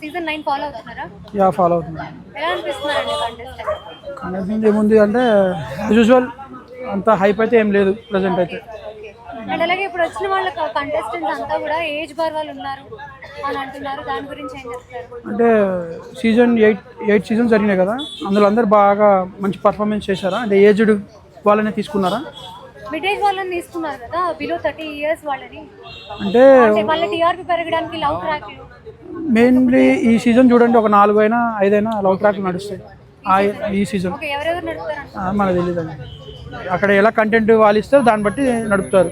Season nine follow అవుతున్నారా? Yeah follow అవుతుంది ఎలా అనిపిస్తున్నారండి కంటెస్టెంట్ ఏముంది అంటే యూజువల్ అంత హైప్ అయితే ఏం లేదు ప్రజెంట్ అయితే. అండ్ అలాగే ఇప్పుడు వచ్చిన వాళ్ళ కంటెస్టెంట్స్ అంతా కూడా ఏజ్ బార్ వాళ్ళు ఉన్నారు అని అంటున్నారు. దాని గురించి ఏం చెప్తారు? అంటే సీజన్ ఎయిట్ ఎయిట్ సీజన్ జరిగినాయి కదా అందులో అందరు బాగా మంచి పర్ఫార్మెన్స్ చేశారా? అంటే ఏజ్డ్ వాళ్ళనే తీసుకున్నారా? మిడ్ ఏజ్ వాళ్ళని తీసుకున్నారు కదా బిలో థర్టీ ఇయర్స్ వాళ్ళని. అంటే అంటే వాళ్ళ టీఆర్పీ పెరగడానికి లవ్ ట్రాక్లు. మెయిన్లీ ఈ సీజన్ చూడండి ఒక నాలుగు అయినా ఐదైనా లవ్ ట్రాక్లు నడుస్తాయి. ఆ ఈ సీజన్ మనకు తెలియదు అండి అక్కడ ఎలా కంటెంట్ వాళ్ళు ఇస్తారు దాన్ని బట్టి నడుపుతారు.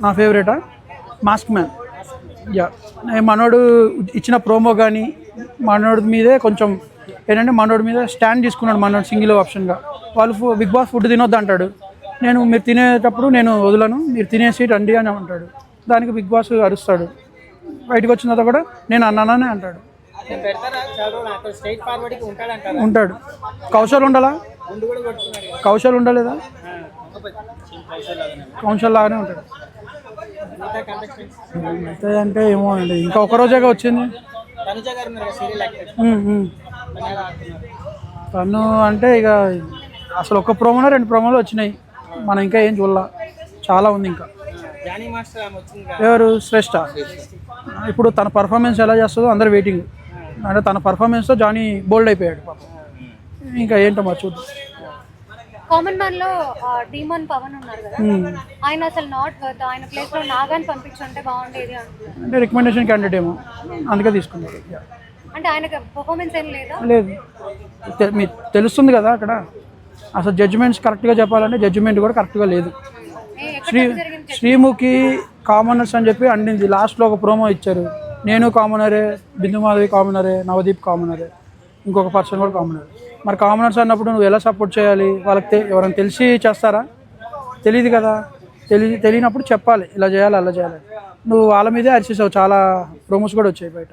నా ఫేవరెటా మాస్క్ మ్యాన్ యా మనోడు ఇచ్చిన ప్రోమో కానీ మనోడి మీదే కొంచెం ఏంటంటే మనోడి మీద స్టాండ్ తీసుకున్నాడు మనోడు సింగిల్ ఆప్షన్గా వాళ్ళు ఫు- బిగ్ బాస్ ఫుడ్ తినొద్దు అంటాడు. నేను మీరు తినేటప్పుడు నేను వదలను మీరు తినేసి రండి అని అంటాడు. దానికి బిగ్ బాస్ అరుస్తాడు. బయటకు వచ్చిన తర్వాత కూడా నేను అన్నాననే అంటాడు. ఉంటాడు. కౌశల్ ఉండాలా. కౌశల్ ఉండలేదా. కౌశల్ లాగానే ఉంటాడు. మిగతా అంటే ఏమో అండి. ఇంకా ఒక రోజేగా వచ్చింది. తను అంటే ఇక అసలు ఒక ప్రోమోలో రెండు ప్రోమోలు వచ్చినాయి. మనం ఇంకా ఏం చూడాల. చాలా ఉంది ఇంకా. ఎవరు? శ్రేష్ఠ ఇప్పుడు తన పర్ఫార్మెన్స్ ఎలా చేస్తుందో అందరు వెయిటింగ్ అంటే తన పర్ఫార్మెన్స్తో జానీ బోల్డ్ అయిపోయాడు పాపం. ఇంకా ఏంటో మరి చూద్దాం. కామన్ మ్యాన్లో డీమన్ పవన్ ఉన్నారు కదా. ఉమ్. ఆయన అసలు నాట్ వర్త్ ఆయన ప్లేస్లో నాగాని పంపించుంటే బాగుండేది అంటున్నారు. అంటే రికమెండేషన్ క్యాండిడేట్ ఏమో. అందుకే తీసుకున్నారు. Yeah. అంటే ఆయనకి పర్ఫార్మెన్స్ ఏం లేదా? లేదు. తె- మీ తెలుస్తుంది కదా అక్కడ. అసలు జడ్జిమెంట్స్ కరెక్ట్గా చెప్పాలంటే జడ్జిమెంట్ కూడా కరెక్ట్గా లేదు. శ్రీ శ్రీముఖి కామనర్స్ అని చెప్పి అండింది లాస్ట్లో ఒక ప్రోమో ఇచ్చారు. నేను కామనరే బిందుమాధవి కామనరే నవదీప్ కామనరే. ఇంకొక పర్సన్ కూడా కామనర్. మరి కామనర్స్ అన్నప్పుడు నువ్వు ఎలా సపోర్ట్ చేయాలి? వాళ్ళకి ఎవరైనా తెలిసి చేస్తారా? తెలియదు కదా. తెలి తెలియనప్పుడు చెప్పాలి. ఇలా చేయాలి అలా చేయాలి. నువ్వు వాళ్ళ మీదే అరిచేసావు చాలా ప్రోమోస్ కూడా వచ్చాయి బయట.